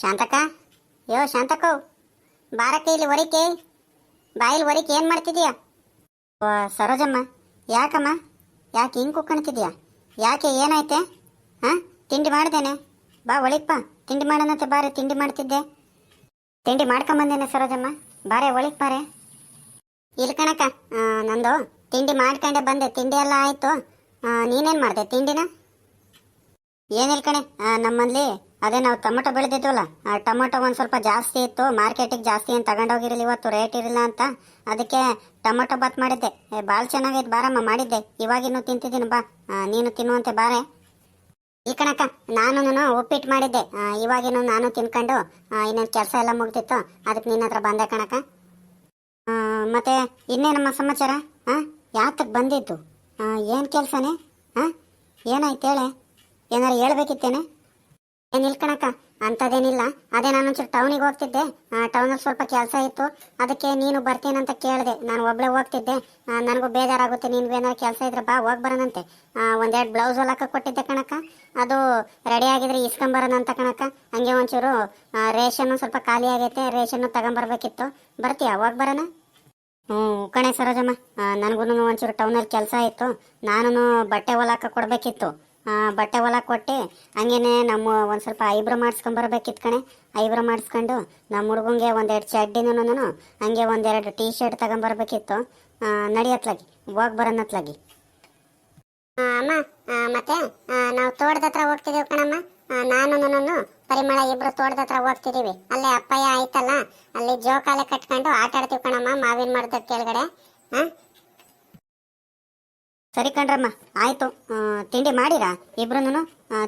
ಶಾಂತಕ ಯೋ ಶಾಂತಕೋ ಬಾರಕ್ಕೆ ಇಲ್ಲಿ ಒರಿಕೆ? ಬಾಯಿಲ್ ಒರಿಕೆ ಏನು ಮಾಡ್ತಿದೀಯ? ಓ, ಸರೋಜಮ್ಮ, ಯಾಕಮ್ಮ? ಯಾಕೆ ಹಿಂಗೆ ಕುಕ್ಕಣ್ತಿದ್ಯಾ ಯಾಕೆ, ಏನಾಯ್ತೆ? ಹಾಂ? ತಿಂಡಿ ಮಾಡ್ದೇನೆ ಬಾ, ಒಳಿಪ್ಪ. ತಿಂಡಿ ಮಾಡೋಣಂತೆ ಬಾರೆ, ತಿಂಡಿ ಮಾಡ್ತಿದ್ದೆ. ತಿಂಡಿ ಮಾಡ್ಕೊಂಬಂದೇನೆ ಸರೋಜಮ್ಮ. ಬಾರೆ ಒಳಿಕ್ ಬಾರೆ. ಇಲ್ಲಿ ಕಣಕ್ಕ ನಂದು ತಿಂಡಿ ಮಾಡ್ಕೊಂಡೆ ಬಂದೆ. ತಿಂಡಿ ಎಲ್ಲ ಆಯಿತು. ನೀನೇನು ಮಾಡಿದೆ ತಿಂಡಿನ? ಏನಿಲ್ಲ ಕಣೆ. ನಮ್ಮಲ್ಲಿ ಅದೇ ನಾವು ಟೊಮೊಟೊ ಬೆಳೆದಿದ್ವಲ್ಲ, ಆ ಟೊಮೊಟೊ ಒಂದು ಸ್ವಲ್ಪ ಜಾಸ್ತಿ ಇತ್ತು, ಮಾರ್ಕೆಟಿಗೆ ಜಾಸ್ತಿ ಏನು ತಗೊಂಡೋಗಿರಲಿಲ್ಲ ಇವತ್ತು ರೇಟ್ ಇರಲಿಲ್ಲ ಅಂತ. ಅದಕ್ಕೆ ಟೊಮೊಟೊ ಬಾತ್ ಮಾಡಿದ್ದೆ. ಭಾಳ ಚೆನ್ನಾಗೈತೆ ಬಾರಮ್ಮ, ಮಾಡಿದ್ದೆ. ಇವಾಗಿನ್ನೂ ತಿಂತಿದ್ದೀನಿ, ಬಾ. ನೀನು ತಿನ್ನುವಂತೆ ಬಾರೆ. ಈ ಕಣಕ್ಕ, ನಾನು ಉಪ್ಪಿಟ್ಟು ಮಾಡಿದ್ದೆ. ಇವಾಗಿನೂ ನಾನು ತಿನ್ಕೊಂಡು ಇನ್ನೇನು ಕೆಲಸ ಎಲ್ಲ ಮುಗ್ದಿತ್ತು. ಅದಕ್ಕೆ ನಿನ್ನ ಹತ್ರ ಬಂದೆ ಕಣಕ್ಕ. ಮತ್ತು ಮತ್ತೆ ಇನ್ನೇನಮ್ಮ ಸಮಾಚಾರ? ಹಾಂ ಯಾತಕ್ಕೆ ಬಂದಿದ್ದು? ಏನು ಕೆಲಸನೇ? ಹಾಂ ಏನಾಯ್ತು ಹೇಳೆ? ಏನಾರು ಹೇಳ್ಬೇಕಿತ್ತೇನೆ? ಏನಿಲ್ಲ ಕಣಕ್ಕ ಅಂತದೇನಿಲ್ಲ ಅದೇ ನಾನು ಒಂಚೂರು ಟೌನಿಗೆ ಹೋಗ್ತಿದ್ದೆ. ಟೌನಲ್ಲಿ ಸ್ವಲ್ಪ ಕೆಲಸ ಇತ್ತು. ಅದಕ್ಕೆ ನೀನು ಬರ್ತೀನಂತ ಕೇಳಿದೆ. ನಾನು ಒಬ್ಳೆ ಹೋಗ್ತಿದ್ದೆ. ನನಗೂ ಬೇಜಾರಾಗುತ್ತೆ. ನಿನ್ಗೆ ಏನಾದ್ರು ಕೆಲಸ ಇದ್ರೆ ಬಾ, ಹೋಗಿ ಬರೋಣಂತೆ. ಒಂದೆರಡು ಬ್ಲೌಸ್ ಹೊಲಕ್ಕೆ ಕೊಟ್ಟಿದ್ದೆ ಕಣಕ ಅದು ರೆಡಿ ಆಗಿದ್ರೆ ಇಸ್ಕೊಂಬರೋಣಂತ ಕಣಕ ಹಂಗೆ ಒಂಚೂರು ರೇಷನ್ನು ಸ್ವಲ್ಪ ಖಾಲಿ ಆಗೈತೆ. ರೇಷನ್ನು ತಗೊಂಬರ್ಬೇಕಿತ್ತು. ಬರ್ತೀಯಾ? ಹೋಗಿ ಬರೋಣ? ಹ್ಞೂ, ಕಣೆ ಸರೋಜಮ್ಮ. ನನಗೂ ಒಂಚೂರು ಟೌನಲ್ಲಿ ಕೆಲಸ ಇತ್ತು. ನಾನು ಬಟ್ಟೆ ಹೊಲಕ್ಕೆ ಕೊಡಬೇಕಿತ್ತು. ಬಟ್ಟೆ ಹೊಲ ಕೊಟ್ಟು, ಹಂಗೇನೆ ನಮ್ಮ ಒಂದು ಸ್ವಲ್ಪ ಐಬ್ರೋ ಮಾಡಿಸ್ಕೊಂಬರ್ಬೇಕಿತ್ತು ಕಣೆ. ಐಬ್ರೋ ಮಾಡಿಸ್ಕೊಂಡು ನಮ್ಮ ಹುಡುಗಂಗೆ ಒಂದೆರಡು ಚಡ್ಡಿನೂ ಹಂಗೆ ಒಂದೆರಡು ಟೀ ಶರ್ಟ್ ತಗೊಂಬರ್ಬೇಕಿತ್ತು ನಡಿಯತ್ಲಾಗಿ, ಹೋಗಿ ಬರೋಣತ್ಲಾಗಿ ಅಮ್ಮ ಮತ್ತೆ ನಾವು ತೋಟದ ಹತ್ರ ಹೋಗ್ತಿದ್ದೀವಿ ಕಣಮ್ಮ. ನಾನು ಪರಿಮಳ ಇಬ್ರು ತೋಟದ ಹತ್ರ ಹೋಗ್ತಿದ್ದೀವಿ ಅಲ್ಲೇ ಅಪ್ಪಯ್ಯ ಆಯ್ತಲ್ಲ, ಅಲ್ಲಿ ಜೋಕಾಲೆ ಕಟ್ಕೊಂಡು ಆಟ ಆಡ್ತೀವಿ ಕಣಮ್ಮ, ಮಾವಿನ ಮರದ ಕೆಳಗಡೆ. ಹಾ ಸರಿ ಕಣ್ರಮ್ಮ, ಆಯ್ತು. ತಿಂಡಿ ಮಾಡಿರಾ? ಇಬ್ರು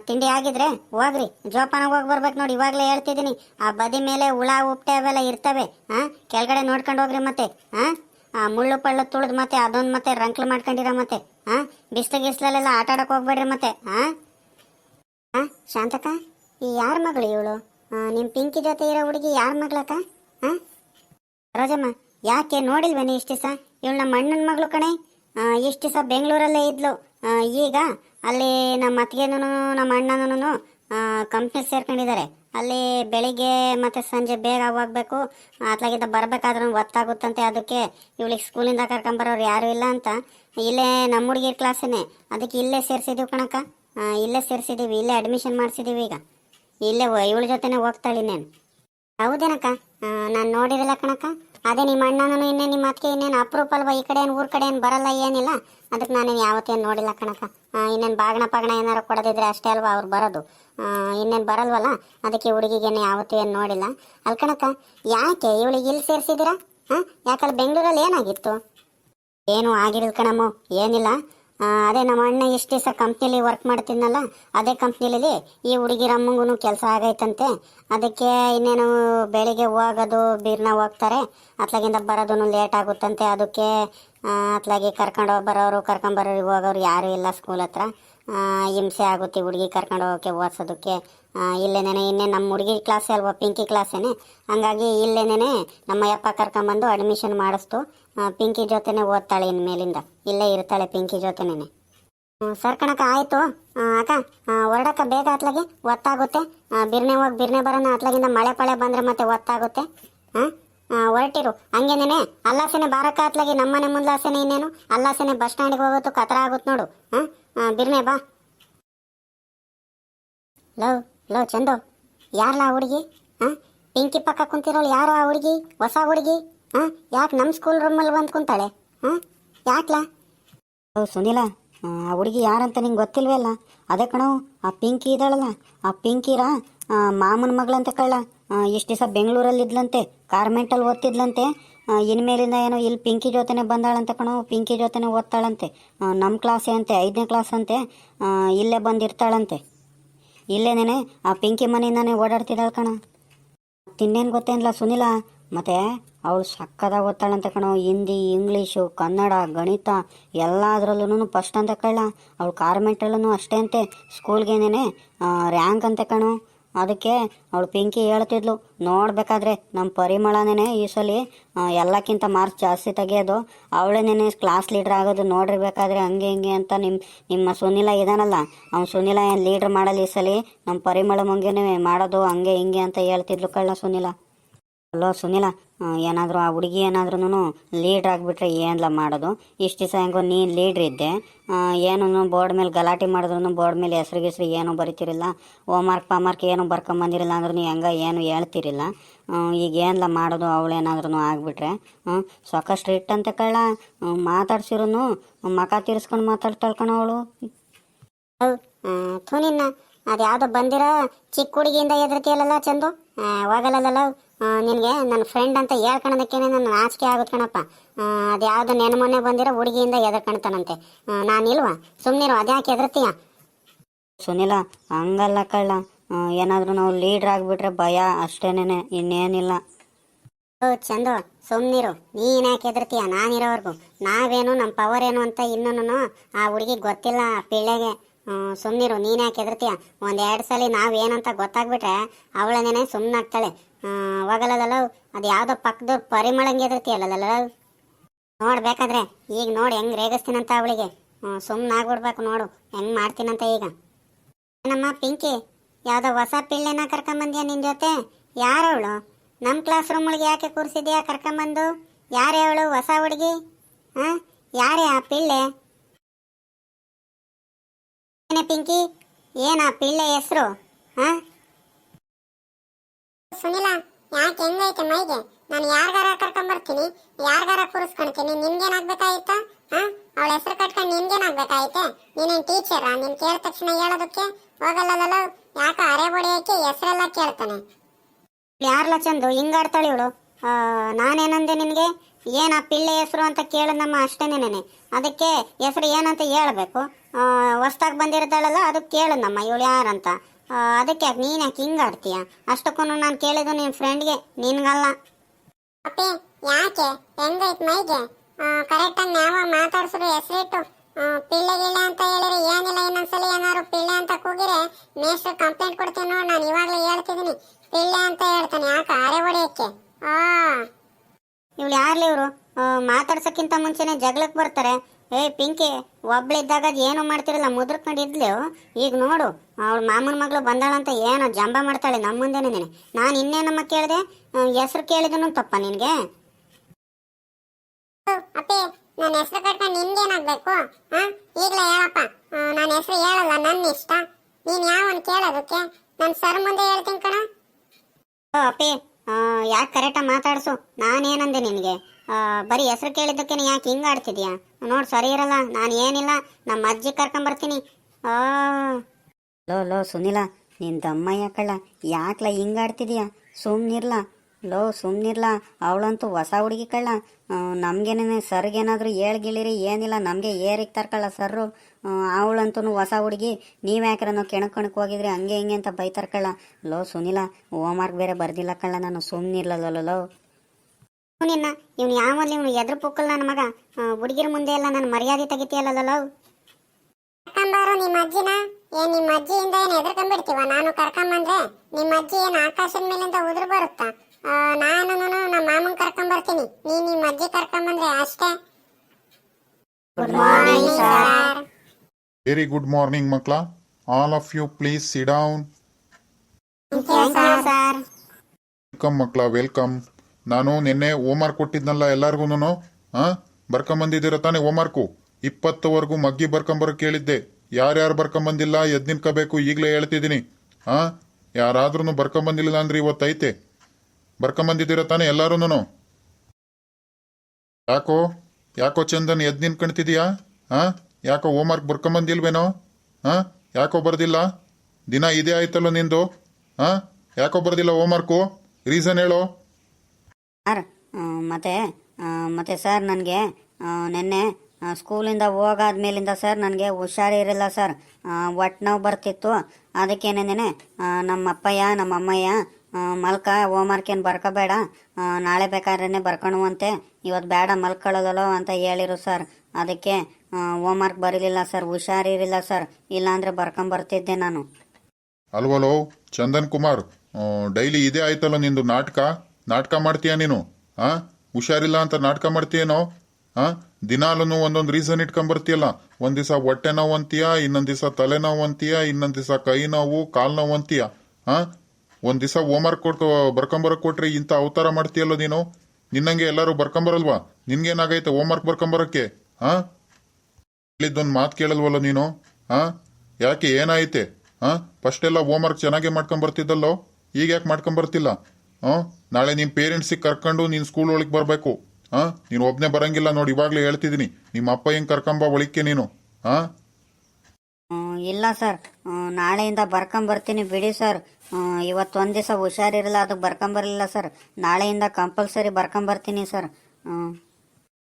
ತಿಂಡಿ ಆಗಿದ್ರೆ ಹೋಗ್ರಿ. ಜೋಪಾನ ಹೋಗಿ ಬರ್ಬೇಕು ನೋಡಿ, ಇವಾಗಲೇ ಹೇಳ್ತಿದ್ದೀನಿ. ಆ ಬದಿ ಮೇಲೆ ಹುಳ, ಉಪ್ಟೆ ಅವೆಲ್ಲ ಇರ್ತವೆ. ಹಾ ಕೆಳಗಡೆ ನೋಡ್ಕೊಂಡು ಹೋಗ್ರಿ ಮತ್ತೆ. ಹಾ ಮುಳ್ಳು ಪಳ್ಳು ತುಳಿದು ಮತ್ತೆ, ಅದೊಂದು ಮತ್ತೆ ರಂಕ್ಲು ಮಾಡ್ಕೊಂಡಿರ ಮತ್ತೆ. ಹಾ ಬಿಸಿಲು ಗಿಸ್ಲಲ್ಲೆಲ್ಲ ಆಟ ಆಡಕ್ ಹೋಗ್ಬೇಡ್ರಿ ಮತ್ತೆ. ಹಾ ಹಾ ಶಾಂತಕ ಈ ಯಾರ ಮಗಳು ಇವಳು? ನಿಮ್ಮ ಪಿಂಕಿ ಜೊತೆ ಇರೋ ಹುಡುಗಿ ಯಾರ ಮಗಳಕ್ಕ? ಹಾ ರೋಜಮ್ಮ, ಯಾಕೆ ನೋಡಿಲ್ವೇನೆ ಇಷ್ಟು ಇವಳು ನಮ್ಮ ಅಣ್ಣನ ಮಗಳು ಕಣೆ. ಇಷ್ಟು ದಿವಸ ಬೆಂಗಳೂರಲ್ಲೇ ಇದ್ಲು. ಈಗ ಅಲ್ಲಿ ನಮ್ಮ ಅತ್ತಿಗೆನೂ ನಮ್ಮ ಅಣ್ಣನೂ ಕಂಪ್ನಿ ಸೇರ್ಕೊಂಡಿದ್ದಾರೆ. ಅಲ್ಲಿ ಬೆಳಿಗ್ಗೆ ಮತ್ತೆ ಸಂಜೆ ಬೇಗ ಹೋಗ್ಬೇಕು. ಅತ್ಲಾಗಿದ್ದ ಬರಬೇಕಾದ್ರೂ ಗೊತ್ತಾಗುತ್ತಂತೆ ಅದಕ್ಕೆ ಇವಳಿಗೆ ಸ್ಕೂಲಿಂದ ಕರ್ಕೊಂಬರೋರು ಯಾರೂ ಇಲ್ಲ ಅಂತ. ಇಲ್ಲೇ ನಮ್ಮ ಹುಡುಗಿರ್ ಕ್ಲಾಸೇನೆ ಅದಕ್ಕೆ ಇಲ್ಲೇ ಸೇರಿಸಿದ್ವಿ ಕಣಕ್ಕ. ಇಲ್ಲೇ ಸೇರಿಸಿದ್ದೀವಿ ಇಲ್ಲೇ ಅಡ್ಮಿಷನ್ ಮಾಡಿಸಿದೀವಿ ಈಗ. ಇಲ್ಲೇ ಇವಳ ಜೊತೆನೇ ಹೋಗ್ತಾಳೆ ನಾನು ಹೌದೇನಕ್ಕ? ನಾನು ನೋಡಿರಲ್ಲ ಕಣಕ್ಕ. ಅದೇ ನಿಮ್ಮ ಅಣ್ಣನೂ ಇನ್ನೇ ನಿಮ್ಮ ಅತ್ತಿಗೆ ಇನ್ನೇನು ಅಪ್ರೂಪ ಅಲ್ವಾ? ಈ ಕಡೆ ಏನು ಊರ ಕಡೆ ಏನು ಬರಲ್ಲ, ಏನಿಲ್ಲ. ಅದಕ್ಕೆ ನಾನು ಯಾವತ್ತೇನು ನೋಡಿಲ್ಲ ಕಣಕ್ಕ. ಇನ್ನೇನು ಬಾಗಣ ಪಾಗಣ ಏನಾರು ಕೊಡೋದಿದ್ರೆ ಅಷ್ಟೇ ಅಲ್ವಾ ಅವ್ರು ಬರೋದು? ಇನ್ನೇನು ಬರಲ್ವಲ್ಲ? ಅದಕ್ಕೆ ಹುಡುಗಿಗೇನು ಯಾವತ್ತೂ ಏನು ನೋಡಿಲ್ಲ. ಅಲ್ಲಿ ಕಣಕ್ಕ, ಯಾಕೆ ಇವಳಿಗೆ ಇಲ್ಲಿ ಸೇರಿಸಿದ್ದೀರಾ? ಹಾಂ? ಯಾಕಲ್ಲಿ ಬೆಂಗಳೂರಲ್ಲಿ ಏನಾಗಿತ್ತು? ಏನು ಆಗಿರಲ್ ಕಣಮ್ಮ, ಏನಿಲ್ಲ. ಅದೇ ನಮ್ಮ ಅಣ್ಣ ಎಷ್ಟು ದಿವಸ ಕಂಪ್ನಿಲಿ ವರ್ಕ್ ಮಾಡ್ತಿದ್ನಲ್ಲ, ಅದೇ ಕಂಪ್ನಿಲಿ ಈ ಹುಡುಗಿರಮ್ಮಂಗೂ ಕೆಲಸ ಆಗೈತಂತೆ. ಅದಕ್ಕೆ ಇನ್ನೇನು ಬೆಳಿಗ್ಗೆ ಹೋಗೋದು, ಬೀರ್ನ ಹೋಗ್ತಾರೆ. ಅತ್ಲಾಗಿಂದ ಬರೋದು ಲೇಟ್ ಆಗುತ್ತಂತೆ. ಅದಕ್ಕೆ ಅತ್ಲಾಗಿ ಕರ್ಕೊಂಡು ಬರೋರು ಕರ್ಕೊಂಬರೋರು ಹೋಗೋರು ಯಾರೂ ಇಲ್ಲ ಸ್ಕೂಲ್ ಹತ್ರ. ಹಿಂಸೆ ಆಗುತ್ತೆ ಹುಡುಗಿ ಕರ್ಕೊಂಡು ಹೋಗೋಕ್ಕೆ, ಓದಿಸೋದಕ್ಕೆ. ಇಲ್ಲೇನೇ ಇನ್ನೇ ನಮ್ಮ ಹುಡುಗಿ ಕ್ಲಾಸೇ ಅಲ್ವಾ, ಪಿಂಕಿ ಕ್ಲಾಸೇನೆ ಹಂಗಾಗಿ ಇಲ್ಲೇನೇ ನಮ್ಮ ಯಪ್ಪ ಕರ್ಕೊಂಬಂದು ಅಡ್ಮಿಷನ್ ಮಾಡಿಸ್ತು. ಪಿಂಕಿ ಜೊತೆನೆ ಓದ್ತಾಳೆ ಇನ್ನು ಮೇಲಿಂದ ಇಲ್ಲೇ ಇರ್ತಾಳೆ ಪಿಂಕಿ ಜೊತೆನೇ ಸರ್ ಕಣಕ ಆಯಿತು. ಅಕ್ಕ ಹೊರಡಕ್ಕ, ಬೇಗ ಅತ್ಲಾಗೆ. ಒತ್ತಾಗುತ್ತೆ. ಬಿರ್ನೆ ಹೋಗಿ ಬಿರ್ನೆ ಬರೋಣ. ಅತ್ಲಾಗಿಂದ ಮಳೆ ಪಳೆ ಬಂದರೆ ಮತ್ತೆ ಒತ್ತಾಗುತ್ತೆ. ಹಾಂ ಹೊರಟಿರು. ಹಂಗೇನೇನೆ? ಅಲ್ಲಾಸೆನೆ ಬಾರಕ್ಕ ಅತ್ಲಾಗಿ. ನಮ್ಮನೆ ಮುಂದ್ಲಾಸೆನೆ ಇನ್ನೇನು? ಅಲ್ಲಾಸೆನೆ ಬಸ್ ಸ್ಟ್ಯಾಂಡಿಗೆ ಹೋಗೋದು ಕತರ ಆಗುತ್ತೆ ನೋಡು. ಹಾಂ ಬಿರ್ನೆ ಬಾ. ಲೋ ಲೋ, ಚಂದು. ಯಾರಲ್ಲ ಹುಡುಗಿ? ಹಾಂ ಪಿಂಕಿ ಪಕ್ಕ ಕುಂತಿರೋಳು ಯಾರು ಆ ಹುಡುಗಿ? ಹೊಸ ಹುಡುಗಿ? ಹಾಂ ಯಾಕೆ ನಮ್ಮ ಸ್ಕೂಲ್ ರೂಮಲ್ಲಿ ಬಂದು ಕುಂತಾಳೆ? ಹಾಂ ಯಾಕ್ಲಾ? ಓ ಸುನಿಲ ಆ ಹುಡುಗಿ ಯಾರಂತ ನಿಂಗೆ ಗೊತ್ತಿಲ್ವಲ್ಲ ಅದೇ ಕಣೋ ಆ ಪಿಂಕಿ ಇದ್ದಾಳಲ್ಲ? ಆ ಪಿಂಕಿರ ಮಾಮನ ಮಗಳಂತ ಕಳ್ಳ? ಇಷ್ಟು ದಿವಸ ಬೆಂಗಳೂರಲ್ಲಿ ಇದ್ಲಂತೆ ಕಾರ್ಮೆಂಟಲ್ಲಿ ಓದ್ತಿದ್ಲಂತೆ ಇನ್ಮೇಲಿಂದ ಏನೋ ಇಲ್ಲಿ ಪಿಂಕಿ ಜೊತೆನೇ ಬಂದಾಳಂತೆ ಕಣೋ ಪಿಂಕಿ ಜೊತೆನೆ ಓದ್ತಾಳಂತೆ. ನಮ್ಮ ಕ್ಲಾಸೇ ಅಂತೆ ಐದನೇ ಕ್ಲಾಸ್ ಅಂತೆ ಇಲ್ಲೇ ಬಂದಿರ್ತಾಳಂತೆ ಇಲ್ಲೇನೇ ಆ ಪಿಂಕಿ ಮನೆಯಿಂದಾನೇ ಓಡಾಡ್ತಿದ್ದಾಳೆ ಕಣ. ತಿನ್ನೇನು ಗೊತ್ತೇನಿಲ್ಲ ಸುನಿಲ? ಮತ್ತೆ ಅವಳು ಸಕ್ಕದಾಗ ಓದ್ತಾಳಂತೆ ಕಣೋ, ಹಿಂದಿ, ಇಂಗ್ಲೀಷು, ಕನ್ನಡ, ಗಣಿತ ಎಲ್ಲದರಲ್ಲೂ ಫಸ್ಟ್ ಅಂತ ಕಳ್ಳ ಅವಳು ಕಾರ್ಮೆಂಟಲ್ಲೂ ಅಷ್ಟೇ ಅಂತೆ ಸ್ಕೂಲ್ಗೇನೇ ರ್ಯಾಂಕ್ ಅಂತೆ ಕಣೋ. ಅದಕ್ಕೆ ಅವಳು ಪಿಂಕಿ ಹೇಳ್ತಿದ್ಲು, ನೋಡ್ಬೇಕಾದ್ರೆ ನಮ್ಮ ಪರಿಮಳನೇ ಈ ಸಲ ಎಲ್ಲಕ್ಕಿಂತ ಮಾರ್ಕ್ಸ್ ಜಾಸ್ತಿ ತೆಗೆಯೋದು ಅವಳೇನೇ ಕ್ಲಾಸ್ ಲೀಡ್ರ್ ಆಗೋದು ನೋಡಿರ್ಬೇಕಾದ್ರೆ ಹಂಗೆ ಹಿಂಗೆ ಅಂತ ನಿಮ್ಮ ನಿಮ್ಮ ಸುನಿಲ ಇದಾನಲ್ಲ, ಅವ್ನು ಸುನಿಲ ಏನು ಲೀಡ್ರ್ ಮಾಡಲ್ಲ ಈ ಸಲ ನಮ್ಮ ಪರಿಮಳ ಮುಂಗೇನೆ ಮಾಡೋದು ಹಂಗೆ ಹಿಂಗೆ ಅಂತ ಹೇಳ್ತಿದ್ಲು ಕಳ್ಳ ಸುನಿಲ. ಅಲ್ಲೋ ಸುನಿಲ ಏನಾದರೂ ಆ ಹುಡುಗಿ ಏನಾದ್ರೂ ಲೀಡ್ರ್ ಆಗಿಬಿಟ್ರೆ ಏನಿಲ್ಲ ಮಾಡೋದು? ಇಷ್ಟು ದಿವಸ ಹೆಂಗೋ ನೀನು ಲೀಡ್ರ್ ಇದ್ದೆ. ಏನೂ ಬೋರ್ಡ್ ಮೇಲೆ ಗಲಾಟೆ ಮಾಡಿದ್ರು ಬೋರ್ಡ್ ಮೇಲೆ ಹೆಸ್ರು ಗಿಸ್ರು ಏನೂ ಬರಿತಿರಿಲ್ಲ. ಹೋಮ್ವರ್ಕ್ ಪಾಮಾರ್ಕ್ ಏನೂ ಬರ್ಕೊಂಬಂದಿರಲ್ಲ ಅಂದ್ರೂ ನೀವು ಹೆಂಗ ಏನು ಹೇಳ್ತಿರಿಲ್ಲ. ಈಗ ಏನಿಲ್ಲ ಮಾಡೋದು ಅವಳೇನಾದ್ರೂ ಆಗಿಬಿಟ್ರೆ? ಸ್ಟ್ರಿಕ್ಟ್ ಅಂತ ಕಳ್ಳ. ಮಾತಾಡ್ಸಿರೂ ಮಕ ತೀರಿಸ್ಕೊಂಡು ಮಾತಾಡ್ತಾಳ್ ಕಣ ಅವಳು ಅದು ಯಾವುದೋ ಬಂದಿರೋ ಚಿಕ್ಕ ಹುಡುಗಿಯಿಂದ ಎದುರ್ತಿಯಲ್ಲ ಚಂದು? ಹೋಗಲ್ಲಲ್ಲ ನಿನಗೆ ನನ್ನ ಫ್ರೆಂಡ್ ಅಂತ ಹೇಳ್ಕೊಳೋದಕ್ಕೆ ನನ್ನ ನಾಚಿಕೆ ಆಗುತ್ತೆ ಕಣಪ್ಪ. ಅದು ಯಾವುದೋ ನೆನ ಮೊನ್ನೆ ಬಂದಿರೋ ಹುಡುಗಿಯಿಂದ ಎದುರ್ಕೊಳ್ತಾನಂತೆ ನಾನಿಲ್ವಾ? ಸುಮ್ಮನಿರು ಅದ್ಯಾಕೆ ಎದರ್ತೀಯ ಸುನಿಲ ಹಂಗಲ್ಲ ಕಳ್ಳ. ಏನಾದರೂ ನಾವು ಲೀಡ್ರ್ ಆಗಿಬಿಟ್ರೆ ಭಯ ಅಷ್ಟೇನೆ ಇನ್ನೇನಿಲ್ಲ. ಓ ಚಂದು ಸುಮ್ಮನಿರು ನೀನು ಯಾಕೆ ಎದರ್ತೀಯ ನಾನಿರೋವರೆಗೂ. ನಾವೇನು ನಮ್ಮ ಪವರ್ ಏನು ಅಂತ ಇನ್ನೂ ಆ ಹುಡುಗಿ ಗೊತ್ತಿಲ್ಲ ಪೀಳಿಗೆ ಪಿಳ್ಳೆಗೆ. ಸುಮ್ಮನಿರು ನೀನು ಯಾಕೆ ಹೆದರ್ತೀಯ? ಒಂದು ಎರಡು ಸಲ ನಾವೇನಂತ ಗೊತ್ತಾಗ್ಬಿಟ್ರೆ ಅವಳನೇನೆ ಸುಮ್ಮನಾಗ್ತಾಳೆ ಹೋಗಲ್ಲದಲ್ಲ ಅದು ಯಾವುದೋ ಪಕ್ಕದ ಪರಿಮಳಂಗೆ ಎದುರ್ತೀಯಲ್ಲ ನೋಡ್ಬೇಕಾದ್ರೆ ಈಗ ನೋಡಿ ಹೆಂಗೆ ರೇಗಿಸ್ತೀನಂತ ಅವಳಿಗೆ. ಸುಮ್ಮನಾಗ್ಬಿಡ್ಬೇಕು ನೋಡು, ಹೆಂಗೆ ಮಾಡ್ತೀನಂತ ಈಗ. ನಮ್ಮ ಪಿಂಕಿ, ಯಾವುದೋ ಹೊಸ ಪಿಳ್ಳೆನ ಕರ್ಕೊಂಬಂದ್ಯಾ ನಿನ್ನ ಜೊತೆ? ಯಾರವಳು? ನಮ್ಮ ಕ್ಲಾಸ್ ರೂಮ್ ಒಳಗೆ ಯಾಕೆ ಕೂರಿಸಿದ್ಯಾ ಕರ್ಕೊಂಬಂದು? ಯಾರೇ ಅವಳು, ಹೊಸ ಹುಡುಗಿ? ಹಾಂ? ಯಾರೇ ಆ ಪಿಳ್ಳೆ? ಏನೇ ಪಿಂಕಿ ಏನ ಪಿಳ್ಳೆ ಹೆಸರು? ಹಾ? ಸುನಿಲ ಯಾಕೆ ಹೆಂಗೈತೆ ಮೈಗೆ? ನಾನು ಯಾರ್ಗಾರ ಕರ್ಕೊಂಡ್ಬರ್ತೀನಿ ಯಾರ್ಗಾರ ಕೂರಿಸ್ಕೊಂತೀನಿ ನಿಮ್ಗೇನಾಗ್ಬೇಕಾಯ್ತ ಹಾ? ಅವಳ ಹೆಸರು ಕಟ್ಕೊಂಡು ನಿಮ್ಗೇನಾಗ್ಬೇಕಾಯ್ತೆ ನೀನೇನ್ ಟೀಚರ ನೀನು ಕೇಳಿದ ತಕ್ಷಣ ಹೇಳೋದಕ್ಕೆ? ಹೋಗಲ್ಲಲ್ಲ ಯಾಕ ಅರೆ ಹೊಡೆಯಕ್ಕೆ ಹೆಸರೆಲ್ಲ ಕೇಳ್ತಾನೆ. ಯಾರ್ಲ ಚಂದು ಹಿಂಗಾಡ್ತಾಳೆ ಇವಳು. ನಾನೇನಂದೆ ನಿನಗೆ? ಏನ ಪಿಳ್ಳೆ ಹೆಸರು ಅಂತ ಕೇಳಿದಮ್ಮ ಅಷ್ಟೇ ನೆನೆ ಅದಕ್ಕೆ ಹೆಸರು ಏನಂತ ಹೇಳಬೇಕು. ಹೊಸ್ದಾಗಿ ಬಂದಿರ್ತಾಳಲ್ಲ ಅದು ಕೇಳಿದಮ್ಮ ಇವಳು ಯಾರಂತ. ಆ, ಅದಕ್ಕೆ ಯಾಕೆ ನೀನು ಯಾಕೆ ಹಿಂಗಾಡ್ತೀಯ ಅಷ್ಟಕ್ಕೂ ನಾನು ಕೇಳಿದ್ದು ನಿನ್ನ ಫ್ರೆಂಡ್ಗೆ ನಿನ್ಗಲ್ಲ. ಅಪ್ಪಿ ಯಾಕೆ? ಹೆಂಗೈತ್ ಮೈಗೆ? ಕರೆಕ್ಟಾಗಿ ನಾವು ಮಾತಾಡ್ಸಿದ್ರು ಹೆಸರಿಟ್ಟು. ಪಿಳ್ಳೆ ಗಿಳ್ಳೆ ಅಂತ ಹೇಳಿದ್ರೆ ಏನಿಲ್ಲ ಇನ್ನೊಂದ್ಸಲ ಏನಾದ್ರು ಪಿಳ್ಳೆ ಅಂತ ಕೂಗಿರೆ ಮೇಷ್ಟ್ರು ಕಂಪ್ಲೇಂಟ್ ಕೊಡ್ತೀನಿ ನೋಡಿ ನಾನು ಇವಾಗಲೇ ಹೇಳ್ತಿದ್ದೀನಿ. ಪಿಳ್ಳೆ ಅಂತ ಹೇಳ್ತಾನೆ ಯಾಕೆ? ಅರೆ ಹೊಡೆಯಕ್ಕೆ. ಆ. ಇವಳು ಯಾರ್ಲಿ ಇವರು? ಮಾತಾಡ್ಸಕ್ಕಿಂತ ಮುಂಚೆನೆ ಜಗಳಕ್ಕೆ ಬರ್ತಾರೆ. ಏಯ್ ಪಿಂಕಿ ಒಬ್ಳಿದ್ದಾಗ ಅದು ಏನು ಮಾಡ್ತಿರಲ್ಲ ಮುದ್ರಕೊಂಡು ಇದ್ಲು ಈಗ ನೋಡು ಅವಳು ಮಾಮನ ಮಗಳು ಬಂದಾಳಂತ ಏನೋ ಜಂಬ ಮಾಡ್ತಾಳೆ ನಮ್ಮ ಮುಂದೆನೇ ನಾನು. ಇನ್ನೇನಮ್ಮ ಕೇಳಿದೆ? ಹೆಸರು ಕೇಳಿದನು ತಪ್ಪ ನಿನಗೆ? ಅಪ್ಪಿ ನನ್ನ ಹೆಸರು ಕಟ್ಕೊಂಡು ನಿನ್ಗೇನಾಗ್ಬೇಕು ಹಾ? ಈಗಲೇ ಹೇಳಪ್ಪ. ನನ್ನ ಹೆಸರು ಹೇಳಲ್ಲ ನನ್ನ ಇಷ್ಟ. ನೀನು ಯಾವನ್ ಕೇಳೋದಕ್ಕೆ? ನನ್ನ ಸರ್ ಮುಂದೆ ಹೇಳ್ತೀನಿ ಕಣ. ಓ ಅಪ್ಪಿ ಯಾಕೆ ಕರೆಕ್ಟಾಗಿ ಮಾತಾಡ್ಸು? ನಾನೇನಂದೆ ನಿನಗೆ? ಬರೀ ಹೆಸರು ಕೇಳಿದ್ದಕ್ಕೆ ಯಾಕೆ ಹಿಂಗೆ ಆಡ್ತಿದ್ಯಾ? ನೋಡಿ ಸರಿ ಇರಲ್ಲ, ನಾನು ಏನಿಲ್ಲ ನಮ್ಮ ಅಜ್ಜಿ ಕರ್ಕೊಂಬರ್ತೀನಿ ಲೋ ಲೋ, ಸುನಿಲ ನಿನ್ನ ದಮ್ಮಯ್ಯ ಕಳ್ಳ, ಯಾಕ್ಲ ಹಿಂಗಾಡ್ತಿದ್ಯಾ ಸುಮ್ನಿರ್ಲ. ಲೋ ಸುಮ್ಮನಿರ್ಲ ಅವಳಂತೂ ಹೊಸ ಹುಡುಗಿ ಕಳ್ಳ. ನಮ್ಗೇನೇ ಸರ್ಗೇನಾದ್ರೂ ಹೇಳ್ಗಿಳಿರಿ ಏನಿಲ್ಲ ನಮಗೆ ಏರಿಗೆ ತರ್ಕಳ್ಳ ಸರ್ರು. ಅವಳಂತೂ ಹೊಸ ಹುಡುಗಿ. ನೀವು ಯಾಕ್ರನೋ ಕೆಣಕ್ ಕಣಕ್ ಹೋಗಿದ್ರಿ ಹಂಗೆ ಹಿಂಗೆ ಅಂತ ಬೈ ತರ್ಕಳ ಲೋ ಸುನಿಲ ಹೋಮ್ವರ್ಕ್ ಬೇರೆ ಬರ್ದಿಲ್ಲ ಕಳ್ಳ ನಾನು ಸುಮ್ನಿರ್ಲಲ್ಲ ಲೋ ಸುನಿನ್ನ ಇವ್ನು ಯಾವಲ್ಲಿ ಇವನು ಎದ್ರ ಪುಕ್ಕಲ್ ನನ್ನ ಮಗ. ಹುಡುಗಿರ ಮುಂದೆ ಎಲ್ಲ ನನ್ನ ಮರ್ಯಾದೆ ತೆಗಿತೀಯಲ್ಲ ಕರ್ಕೊಂಬಾರು ನಿಮ್ಮ ಅಜ್ಜಿನ? ಏನ್ ನಿಮ್ಮ ಅಜ್ಜಿಯಿಂದ ಏನ್ ಎದ್ರಕೊಂಡ್ಬಿಡ್ತೀವ ನಾನು ಕರ್ಕೊಂಬಂದ್ರೆ ನಿಮ್ಮ ಅಜ್ಜಿ ಏನ್ ಆಕಾಶದ ಮೇಲಿಂದ ಉದುರು ಬರುತ್ತಾ? ನಾನು ನಮ್ಮ ಮಾಮನ್ ಕರ್ಕೊಂಬರ್ತೀನಿ. ನೀನ್ ನಿಮ್ಮ ಅಜ್ಜಿ ಕರ್ಕೊಂಬಂದ್ರೆ ಅಷ್ಟೇ. Good morning sir Very good morning, Makla. All of you, please sit down. Thank you sir welcome ಮಕ್ಳ ವೆಲ್ಕಮ್ ನಾನು ನಿನ್ನೆ ಹೋಮ್ವರ್ಕ್ ಕೊಟ್ಟಿದ್ನಲ್ಲ ಎಲ್ಲಾರ್ಗು ಹಾಂ ಬರ್ಕೊಂಬಂದಿದ್ದೀರ ತಾನೇ ಹೋಮ್ವರ್ಕು ಇಪ್ಪತ್ತವರೆಗೂ ಮಗ್ಗಿ ಬರ್ಕೊಂಬರಕ್ಕೆ ಕೇಳಿದ್ದೆ. ಯಾರ್ಯಾರು ಬರ್ಕೊಂಬಂದಿಲ್ಲ ಎದ್ ನಿಂತ್ಕೋಬೇಕು ಈಗಲೇ ಹೇಳ್ತಿದ್ದೀನಿ. ಹಾಂ ಯಾರಾದ್ರೂ ಬರ್ಕೊಂಬಂದಿಲ್ಲ ಅಂದ್ರೆ ಇವತ್ತೈತೆ. ಬರ್ಕೊಂಬಂದಿದ್ದೀರ ತಾನೇ ಎಲ್ಲಾರೂನು ಯಾಕೋ ಯಾಕೋ ಚಂದನ್ ಎದ್ ನಿಂತ್ಕೊಳ್ತಿದೀಯಾ ಹಾಂ ಯಾಕೋ ಹೋಮ್ವರ್ಕ್ ಬರ್ಕೊಂಬಂದಿಲ್ವೇನೋ? ಹಾಂ ಯಾಕೋ ಬರ್ದಿಲ್ಲ? ದಿನ ಇದೇ ಆಯ್ತಲ್ಲ ನಿಂದು? ಹಾಂ ಯಾಕೋ ಬರ್ದಿಲ್ಲ ಹೋಮ್ವರ್ಕು? ರೀಸನ್ ಹೇಳೋ? ಸರ್ ಮತ್ತೆ ಮತ್ತೆ ಸರ್ ನನಗೆ ನಿನ್ನೆ ಸ್ಕೂಲಿಂದ ಹೋಗಾದ ಮೇಲಿಂದ ಸರ್ ನನಗೆ ಹುಷಾರಿರಲಿಲ್ಲ ಸರ್. ಒಟ್ಟು ನೋವು ಬರ್ತಿತ್ತು. ಅದಕ್ಕೇನೇನೆ ನಮ್ಮ ಅಪ್ಪಯ್ಯ ನಮ್ಮ ಅಮ್ಮಯ್ಯ ಮಲ್ಕ ಹೋಮ್ವರ್ಕ್ ಏನು ಬರ್ಕೋಬೇಡ ನಾಳೆ ಬೇಕಾದ್ರೇ ಬರ್ಕೊಳುವಂತೆ ಇವತ್ತು ಬೇಡ ಮಲ್ಕೊಳ್ಳೋದಲ್ಲೋ ಅಂತ ಹೇಳಿರು ಸರ್. ಅದಕ್ಕೆ ಹೋಮ್ವರ್ಕ್ ಬರಲಿಲ್ಲ ಸರ್, ಹುಷಾರಿರಲಿಲ್ಲ ಸರ್. ಇಲ್ಲಾಂದರೆ ಬರ್ಕೊಂಬರ್ತಿದ್ದೆ ನಾನು. ಅಲ್ವಲೋ ಚಂದನ್ ಕುಮಾರ್ ಡೈಲಿ ಇದೇ ಆಯ್ತಲ್ಲ ನಿಂದು ನಾಟಕ? ನಾಟಕ ಮಾಡ್ತೀಯ ನೀನು? ಹಾಂ ಹುಷಾರಿಲ್ಲ ಅಂತ ನಾಟಕ ಮಾಡ್ತೀಯೇನೋ? ಆ? ದಿನಾಲೂ ಒಂದೊಂದು ರೀಸನ್ ಇಟ್ಕೊಂಬರ್ತೀಯಲ್ಲ ಒಂದು ದಿವಸ ಹೊಟ್ಟೆ ನೋವು ಅಂತೀಯ, ಇನ್ನೊಂದು ದಿವಸ ತಲೆ ನೋವು ಅಂತೀಯ, ಇನ್ನೊಂದ್ ದಿವಸ ಕೈ ನೋವು, ಕಾಲು ನೋವು ಅಂತೀಯ? ಆ? ಒಂದ್ ದಿವಸ ಹೋಮ್ವರ್ಕ್ ಕೊಟ್ಟು ಬರ್ಕೊಂಬರಕ್ ಕೊಟ್ರಿ ಇಂಥ ಅವತಾರ ಮಾಡ್ತೀಯಲ್ಲ ನೀನು? ನಿನ್ನಂಗೆ ಎಲ್ಲರೂ ಬರ್ಕೊಂಬರಲ್ವಾ? ನಿನ್ಗೇನಾಗೈತೆ ಹೋಮ್ವರ್ಕ್ ಬರ್ಕೊಂಬರಕ್ಕೆ? ಹಾ ಹೇಳಿದ್ದೊಂದು ಮಾತು ಕೇಳಲ್ವಲ್ಲ ನೀನು? ಹಾ ಯಾಕೆ ಏನಾಯ್ತೆ? ಹಾ ಫಸ್ಟ್ ಎಲ್ಲ ಹೋಮ್ವರ್ಕ್ ಚೆನ್ನಾಗೆ ಮಾಡ್ಕೊಂಬರ್ತಿದ್ದಲ್ಲೋ? ಈಗ ಯಾಕೆ ಮಾಡ್ಕೊಂಬರ್ತಿಲ್ಲ? ಹಾ ನಾಳೆ ನಿಮ್ ಪೇರೆಂಟ್ಸಿಗೆ ಕರ್ಕೊಂಡು ನೀನ್ ಸ್ಕೂಲ್ ಒಳಗೆ ಬರಬೇಕು. ಹಾ ನೀನು ಒಬ್ನೇ ಬರಂಗಿಲ್ಲ ನೋಡಿ, ಇವಾಗ್ಲೇ ಹೇಳ್ತಿದ್ದೀನಿ. ನಿಮ್ಮ ಅಪ್ಪ ಹೆಂಗ್ ಕರ್ಕೊಂಬ ಒಳಿಕೆ ನೀನು? ಹಾ ಇಲ್ಲ ಸರ್. ಹ್ಮ್, ನಾಳೆಯಿಂದ ಬರ್ಕೊಂಬರ್ತೀನಿ ಬಿಡಿ ಸರ್. ಹ್ಮ್, ಇವತ್ತು ಒಂದು ದಿವಸ ಹುಷಾರಿರಲ್ಲ ಅದು ಬರ್ಕೊಂಬರಲಿಲ್ಲ ಸರ್. ನಾಳೆಯಿಂದ ಕಂಪಲ್ಸರಿ ಬರ್ಕೊಂಬರ್ತೀನಿ ಸರ್.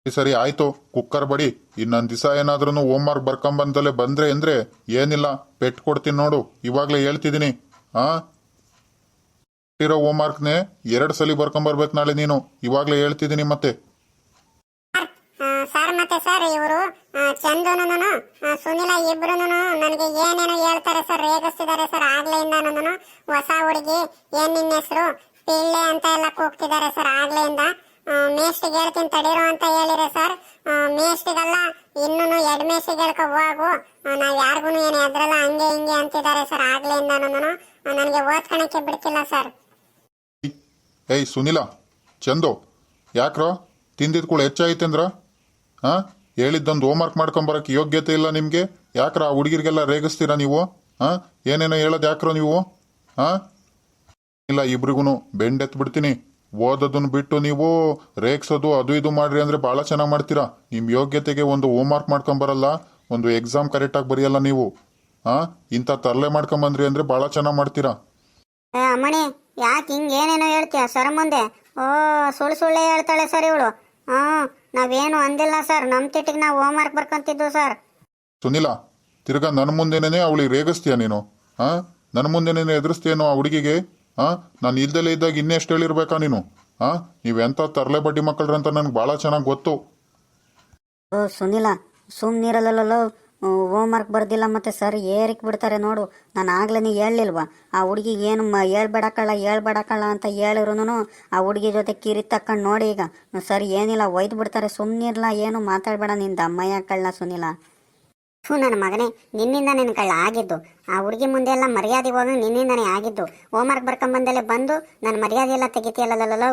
ಸರಿ ಆಯ್ತು ಕುಕ್ಕರ್ ಬಡಿ. ಇನ್ನೊಂದ್ ದಿವಸ ಏನಾದ್ರೂ ಹೋಮ್ವರ್ಕ್ ಬರ್ಕೊಂಬಂದಲೆ ಬಂದ್ರೆ ಅಂದ್ರೆ ಏನಿಲ್ಲ ಪೆಟ್ ಕೊಡ್ತೀನಿ ನೋಡು. ಇವಾಗ್ಲೇ ಹೇಳ್ತಿದ್ದೀನಿ. ಹಾ ಇರೋ ಹೋಮ್ವರ್ಕ್ನೇ ಎರಡು ಸಲ ಬರ್ಕೊಂಬರ್ಬೇಕು ನಾಳೆ ನೀನು. ಇವಾಗ್ಲೇ ಹೇಳ್ತಿದ್ದೀನಿ ಮತ್ತೆ. ಆ, ಮತ್ತೆ ಸರ್ ಇವರು ಚಂದನು ಸುನಿಲ ಇಬ್ರು ನನಗೆ ಏನೇನೋ ಹೇಳ್ತಾರೆ ಸರ್, ರೇಗಿಸ್ತಿದ್ದಾರೆ ಸರ್ ಆಗ್ಲೆಯಿಂದನೂ ಹೊಸ ಹುಡುಗಿ, ಏನ್ ನಿನ್ನ ಹೆಸರು? ಪಿಳ್ಳೆ ಅಂತ ಎಲ್ಲ ಕೂಗ್ತಿದ್ದಾರೆ ಸರ್, ಆಗ್ಲೆಯಿಂದ. ಮೇಷ್ಟಿಗೆ ಹೇಳ್ತೀನಿ, ತಡೀರೋ ಅಂತ ಹೇಳಿರಿ ಸರ್. ಮೇಷ್ಟಿಗಲ್ಲ ಇನ್ನೂ ಎಡ್ ಮೇಷ್ಟಿಗೆ ಹೇಳ್ಕೊ ನಾವು ಯಾರಿಗೂ ಏನು ಎದ್ರಲ್ಲ, ಹಂಗೆ ಹಿಂಗೆ ಅಂತಿದ್ದಾರೆ ಸರ್ ಆಗ್ಲೆಯಿಂದನೂ ನನಗೆ ಓದ್ಕೊಳಕ್ಕೆ ಬಿಡ್ತಿಲ್ಲ ಸರ್. ಏಯ್ ಸುನಿಲ, ಚಂದು, ಯಾಕ್ರೋ? ತಿಂದಿದ್ ಕೂಡ ಹೆಚ್ಚಾಯ್ತಂದ್ರ ಹಾ? ಹೇಳಿದ್ದೊಂದು ಹೋಮ್ವರ್ಕ್ ಮಾಡ್ಕೊಂಬರಕ್ಕೆ ಯೋಗ್ಯತೆ ಇಲ್ಲ ನಿಮ್ಗೆ? ಯಾಕ್ರ ಆ ಹುಡುಗಿರಿಗೆಲ್ಲ ರೇಗಿಸ್ತೀರಾ ನೀವು? ಹಾ? ಏನೇನೋ ಹೇಳೋದು ಯಾಕ್ರೋ ನೀವು? ಹಾ? ಇಲ್ಲ ಇಬ್ರಿಗೂ ಬೆಂಡೆತ್ ಬಿಡ್ತೀನಿ ಓದೋದನ್ನ ಬಿಟ್ಟು ನೀವು ರೇಗಿಸೋದು ಅದು ಇದು ಮಾಡ್ರಿ ಅಂದ್ರೆ ಬಹಳ ಚೆನ್ನಾಗಿ ಮಾಡ್ತೀರಾ? ನಿಮ್ ಯೋಗ್ಯತೆಗೆ ಒಂದು ಹೋಮ್ವರ್ಕ್ ಮಾಡ್ಕೊಂಬರಲ್ಲ, ಒಂದು ಎಕ್ಸಾಮ್ ಕರೆಕ್ಟಾಗಿ ಬರೆಯಲ್ಲ ನೀವು. ಹಾ? ಇಂಥ ತರಲೆ ಮಾಡ್ಕೊಂಬಂದ್ರಿ ಅಂದ್ರೆ ಬಹಳ ಚೆನ್ನಾಗಿ ಮಾಡ್ತೀರಾ? ಅಮ್ಮಣಿ, ಯಾಕೆ ಹಿಂಗೆ ಏನೇನೋ ಹೇಳ್ತೀಯ? ಸರ ಮುಂದೆ? ಓ, ಸುಳ್ಳು ಸುಳ್ಳೇ ಹೇಳ್ತಾಳೆ ಸರ್ ಇವಳು. ಹ್ಞೂ ನಾವೇನು ಅಂದಿಲ್ಲ ಸರ್. ನಮ್ಮ ತಿಟ್ಟಿಗೆ ನಾವು ಹೋಮ್ ವರ್ಕ್ ಬರ್ಕೊಂತಿದ್ದು ಸರ್. ಸುನಿಲ ತಿರ್ಗಾ ನನ್ನ ಮುಂದೆನೇ ಅವಳಿಗೆ ರೇಗಿಸ್ತೀಯ ನೀನು? ಹಾ? ನನ್ನ ಮುಂದೆನೇ ಎದುರಿಸ್ತೀಯನೋ ಆ ಹುಡುಗಿಗೆ? ಹಾ? ನಾನು ಇಲ್ದಲೇ ಇದ್ದಾಗ ಇನ್ನೆಷ್ಟು ಹೇಳಿರ್ಬೇಕಾ ನೀನು? ಹಾ? ನೀವೆಂಥ ತರಲೆ ಬಡ್ಡಿ ಮಕ್ಕಳ್ರಂತ ನನ್ಗೆ ಭಾಳ ಚೆನ್ನಾಗಿ ಗೊತ್ತು. ಓ ಸುನಿಲ ಸುಮ್ಮನಿರಲ್ಲಲ್ಲೋ ಹೋಮ್ವರ್ಕ್ ಬರ್ದಿಲ್ಲ ಮತ್ತೆ ಸರ್ ಏರಿಕ್ ಬಿಡ್ತಾರೆ ನೋಡು. ನಾನು ಆಗ್ಲೇ ನೀ ಹೇಳಲಿಲ್ವಾ? ಆ ಹುಡುಗಿ ಏನು ಮ ಹೇಳ್ಬೇಡಕ್ಕಳ ಹೇಳ್ಬೇಡಕ್ಕಳ ಅಂತ ಹೇಳಿದ್ರು ಆ ಹುಡುಗಿ ಜೊತೆ ಕಿರಿ ತಕ್ಕಂಡು ನೋಡಿ ಈಗ. ಸರ್ ಏನಿಲ್ಲ ಒಯ್ದು ಬಿಡ್ತಾರೆ. ಸುಮ್ಮನಿರ್ಲ ಏನು ಮಾತಾಡಬೇಡ ನಿಂದ ಅಮ್ಮಯ್ಯ ಕಳ್ಳ ಸುನಿಲ. ಹ್ಞೂ ನನ್ನ ಮಗನೇ ನಿನ್ನಿಂದ ನಿನ್ನ ಕಳ್ಳ ಆಗಿದ್ದು. ಆ ಹುಡುಗಿ ಮುಂದೆ ಎಲ್ಲ ಮರ್ಯಾದೆ ಹೋಗಿ ನಿನ್ನಿಂದನೇ ಆಗಿದ್ದು. ಹೋಮ್ ವರ್ಕ್ ಬರ್ಕೊಂಬಂದಲ್ಲೇ ಬಂದು ನನ್ನ ಮರ್ಯಾದೆ ಎಲ್ಲ ತೆಗಿತೀಯಲ್ಲಲ್ಲೋ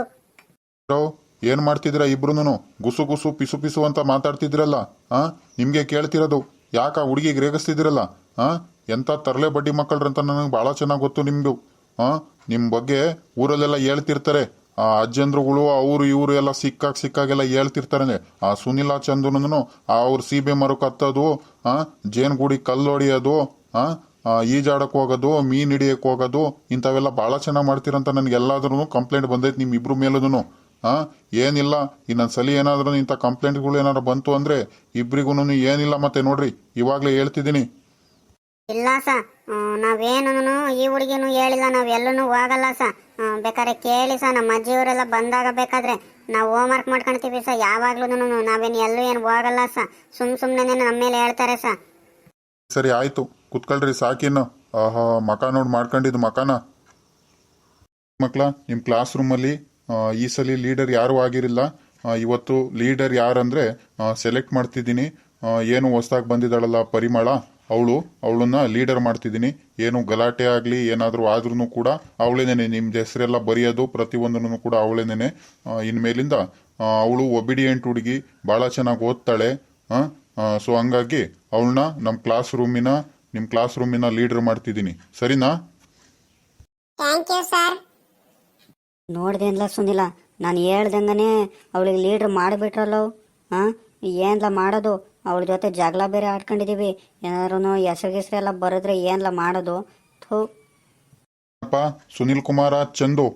ಏನ್ ಏನು ಇಬ್ರು ಇಬ್ರುನು ಗುಸು ಗುಸು ಪಿಸು ಪಿಸು ಅಂತ ಮಾತಾಡ್ತಿದ್ರಲ್ಲ ಆ? ನಿಮಗೆ ಕೇಳ್ತಿರೋದು. ಯಾಕೆ ಆ ಹುಡುಗಿಗೆ ರೇಗಿಸ್ತಿದ್ದೀರಲ್ಲ ಹಾಂ ಎಂಥ ತರಲೆ ಬಡ್ಡಿ ಮಕ್ಕಳ್ರಂತ ನನಗೆ ಭಾಳ ಚೆನ್ನಾಗಿ ಗೊತ್ತು ನಿಮ್ಮದು ಹಾಂ ನಿಮ್ಮ ಬಗ್ಗೆ ಊರಲ್ಲೆಲ್ಲ ಹೇಳ್ತಿರ್ತಾರೆ. ಆ ಅಜ್ಜಂದ್ರುಗಳು, ಅವರು ಇವರು ಎಲ್ಲ ಸಿಕ್ಕಾಗ ಸಿಕ್ಕಾಗೆಲ್ಲ ಹೇಳ್ತಿರ್ತಾರೆ ಆ ಸುನಿಲ ಚಂದ್ರನೂ ಅವ್ರ ಸೀಬೆ ಮರಕ್ಕೆ ಹತ್ತೋದು ಹಾಂ ಜೇನುಗೂಡಿ ಕಲ್ಲು ಹೊಡೆಯೋದು ಹಾಂ ಈಜಾಡೋಕೆ ಈಜಾಡಕ್ ಹೋಗೋದು, ಮೀನು ಹಿಡಿಯಕ್ಕೆ ಹೋಗೋದು, ಇಂಥವೆಲ್ಲ ಭಾಳ ಚೆನ್ನಾಗಿ ಮಾಡ್ತೀರಂತ ನನಗೆ ಎಲ್ಲಾದ್ರೂ ಕಂಪ್ಲೇಂಟ್ ಬಂದೈತೆ ನಿಮ್ಮ ಇಬ್ರು ಮೇಲೂ ಹಾ ಏನಿಲ್ಲ. ಇನ್ನೊಂದು ಸಲ ಏನಾದರೂ ಇಂಥ ಕಂಪ್ಲೇಂಟ್ಗಳು ಏನಾದ್ರು ಬಂತು ಅಂದ್ರೆ ಇಬ್ರಿಗೂ ಏನಿಲ್ಲ ಮತ್ತೆ ನೋಡ್ರಿ. ಇವಾಗಲೇ ಹೇಳ್ತಿದ್ದೀನಿ. ಇಲ್ಲ ಸ. ನಾವೇನು ಈ ಹುಡುಗಿನೂ ಹೇಳಿಲ್ಲ. ನಾವು ಎಲ್ಲೂ ಹೋಗಲ್ಲ ಸ. ಬೇಕಾದ್ರೆ ಕೇಳಿ ಸ. ನಮ್ಮ ಅಜ್ಜಿಯವರೆಲ್ಲ ಬಂದಾಗ ಬೇಕಾದ್ರೆ ನಾವು ಹೋಮ್ ವರ್ಕ್ ಮಾಡ್ಕೊಳ್ತೀವಿ ಸ. ಯಾವಾಗ್ಲೂ ನಾವೇನು ಎಲ್ಲೂ ಏನು ಹೋಗಲ್ಲ ಸ. ಸುಮ್ ಸುಮ್ಮನೆ ನಮ್ಮ ಮೇಲೆ ಹೇಳ್ತಾರೆ ಸ. ಸರಿ ಆಯ್ತು. ಕುತ್ಕೊಳ್ರಿ ಸಾಕಿನ್ನು. ಆಹಾ ಮಕ ನೋಡಿ ಮಾಡ್ಕೊಂಡಿದ್ದು ಮಕಾನ? ಮಕ್ಕಳ ನಿಮ್ಮ ಕ್ಲಾಸ್ ರೂಮಲ್ಲಿ ಈ ಸಲ ಲೀಡರ್ ಯಾರೂ ಆಗಿರಲಿಲ್ಲ ಇವತ್ತು ಲೀಡರ್ ಯಾರಂದ್ರೆ ಸೆಲೆಕ್ಟ್ ಮಾಡ್ತಿದ್ದೀನಿ. ಏನು ಹೊಸದಾಗಿ ಬಂದಿದ್ದಾಳಲ್ಲ ಪರಿಮಳ, ಅವಳು, ಅವಳನ್ನ ಲೀಡರ್ ಮಾಡ್ತಿದ್ದೀನಿ. ಏನು ಗಲಾಟೆ ಆಗಲಿ, ಏನಾದರೂ ಆದ್ರೂ ಕೂಡ ಅವಳೇನೇನೆ, ನಿಮ್ದು ಹೆಸರೆಲ್ಲ ಬರೆಯೋದು ಪ್ರತಿಯೊಂದನ್ನು ಕೂಡ ಅವಳೇನೇನೆ. ಇನ್ಮೇಲಿಂದ ಅವಳು ಒಬಿಡಿಯಂಟ್ ಹುಡುಗಿ ಭಾಳ ಚೆನ್ನಾಗಿ ಓದ್ತಾಳೆ. ಸೊ ಹಂಗಾಗಿ ಅವಳನ್ನ ನಮ್ಮ ಕ್ಲಾಸ್ ರೂಮಿನ ನಿಮ್ಮ ಕ್ಲಾಸ್ ರೂಮಿನ ಲೀಡರ್ ಮಾಡ್ತಿದ್ದೀನಿ. ಸರಿನಾ? ಥ್ಯಾಂಕ್ ಯು ಸರ್ ನೋಡ್ದೇನ್ಲ ಸುನಿಲ. ನಾನು ಹೇಳ್ದಂಗೆ ಅವಳಿಗೆ ಲೀಡ್ರ್ ಮಾಡಿಬಿಟ್ರಲ್ಲ. ಹಾಂ ಏನ್ಲ ಮಾಡೋದು? ಅವಳ ಜೊತೆ ಜಗಳ ಬೇರೆ ಆಡ್ಕೊಂಡಿದ್ದೀವಿ ಏನಾದ್ರು ಹೆಸರು ಗಿಸ್ರು ಎಲ್ಲ ಬರೆದ್ರೆ ಏನ್ಲ ಮಾಡೋದು? ಥೂ. ಅಪ್ಪ, ಸುನಿಲ್ ಕುಮಾರ, ಚಂದು.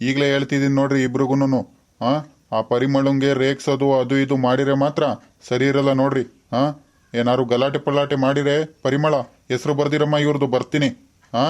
ಈಗಲೇ ಹೇಳ್ತಿದ್ದೀನಿ ನೋಡ್ರಿ ಇಬ್ರಿಗೂನು ಹಾಂ ಆ ಪರಿಮಳಂಗೆ ರೇಗ್ಸೋದು, ಅದು ಇದು ಮಾಡಿರೆ ಮಾತ್ರ ಸರಿ ಇರಲ್ಲ ನೋಡ್ರಿ. ಹಾಂ ಏನಾರು ಗಲಾಟೆ ಪಲಾಟೆ ಮಾಡಿರೆ ಪರಿಮಳ, ಹೆಸರು ಬರ್ದಿರಮ್ಮ ಇವ್ರದ್ದು ಬರ್ತೀನಿ. ಹಾ